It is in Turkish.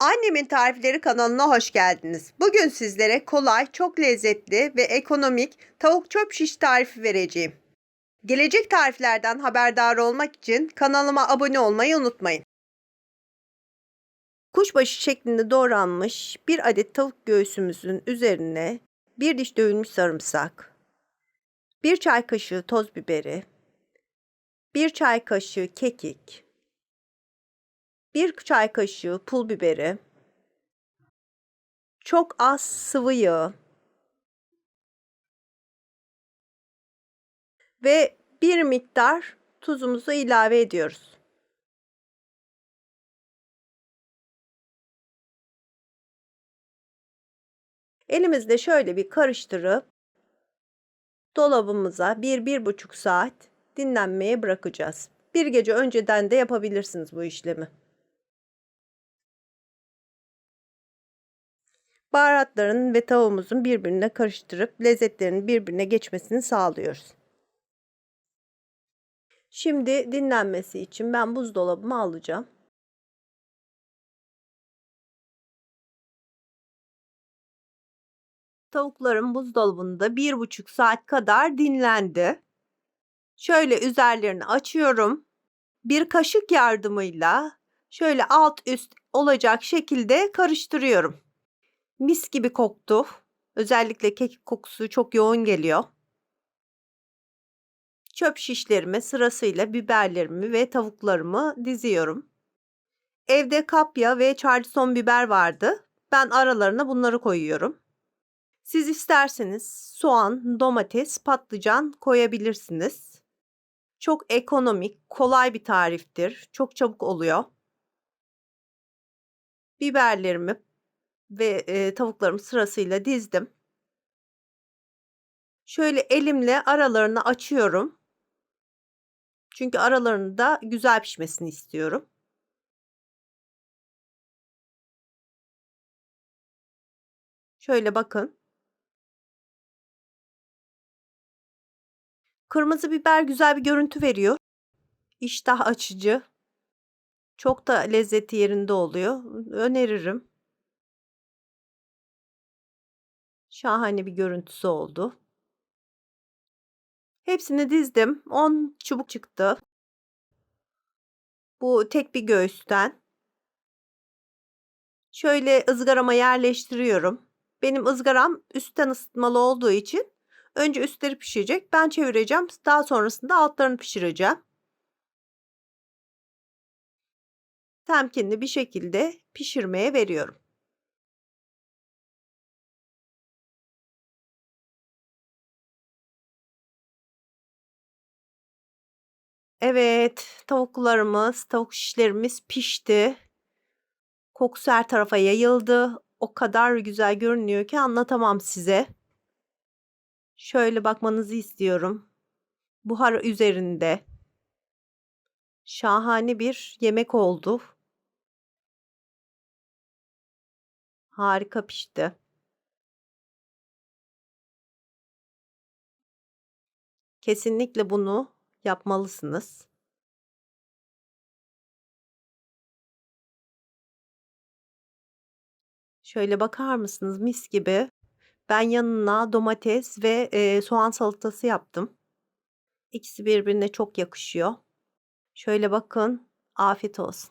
Annemin Tarifleri kanalına hoş geldiniz. Bugün sizlere kolay, çok lezzetli ve ekonomik tavuk çöp şiş tarifi vereceğim. Gelecek tariflerden haberdar olmak için kanalıma abone olmayı unutmayın. Kuşbaşı şeklinde doğranmış bir adet tavuk göğsümüzün üzerine bir diş dövülmüş sarımsak, bir çay kaşığı toz biberi, bir çay kaşığı kekik, 1 çay kaşığı pul biberi, çok az sıvı yağ ve bir miktar tuzumuzu ilave ediyoruz. Elimizde şöyle bir karıştırıp dolabımıza 1-1,5 saat dinlenmeye bırakacağız. Bir gece önceden de yapabilirsiniz bu işlemi. Baharatların ve tavuğumuzun birbirine karıştırıp lezzetlerinin birbirine geçmesini sağlıyoruz. Şimdi dinlenmesi için ben buzdolabıma alacağım. Tavuklarım buzdolabında bir buçuk saat kadar dinlendi. Şöyle üzerlerini açıyorum. Bir kaşık yardımıyla şöyle alt üst olacak şekilde karıştırıyorum. Mis gibi koktu. Özellikle kekik kokusu çok yoğun geliyor. Çöp şişlerime sırasıyla biberlerimi ve tavuklarımı diziyorum. Evde kapya ve charleston biber vardı. Ben aralarına bunları koyuyorum. Siz isterseniz soğan, domates, patlıcan koyabilirsiniz. Çok ekonomik, kolay bir tariftir. Çok çabuk oluyor. Biberlerimi ve e, tavuklarımı sırasıyla dizdim. Şöyle elimle aralarını açıyorum. Çünkü aralarını da güzel pişmesini istiyorum. Şöyle bakın. Kırmızı biber güzel bir görüntü veriyor. İştah açıcı. Çok da lezzeti yerinde oluyor. Öneririm. Şahane bir görüntüsü oldu. Hepsini dizdim. 10 çubuk çıktı. Bu tek bir göğüsten. Şöyle ızgarama yerleştiriyorum. Benim ızgaram üstten ısıtmalı olduğu için önce üstleri pişecek. Ben çevireceğim. Daha sonrasında altlarını pişireceğim. Temkinli bir şekilde pişirmeye veriyorum. Evet, tavuklarımız, tavuk şişlerimiz pişti. Kokusu her tarafa yayıldı. O kadar güzel görünüyor ki anlatamam size. Şöyle bakmanızı istiyorum. Buhar üzerinde. Şahane bir yemek oldu. Harika pişti. Kesinlikle bunu yapmalısınız. Şöyle bakar mısınız? Mis gibi. Ben yanına domates ve, eee, soğan salatası yaptım. İkisi birbirine çok yakışıyor. Şöyle bakın, afiyet olsun.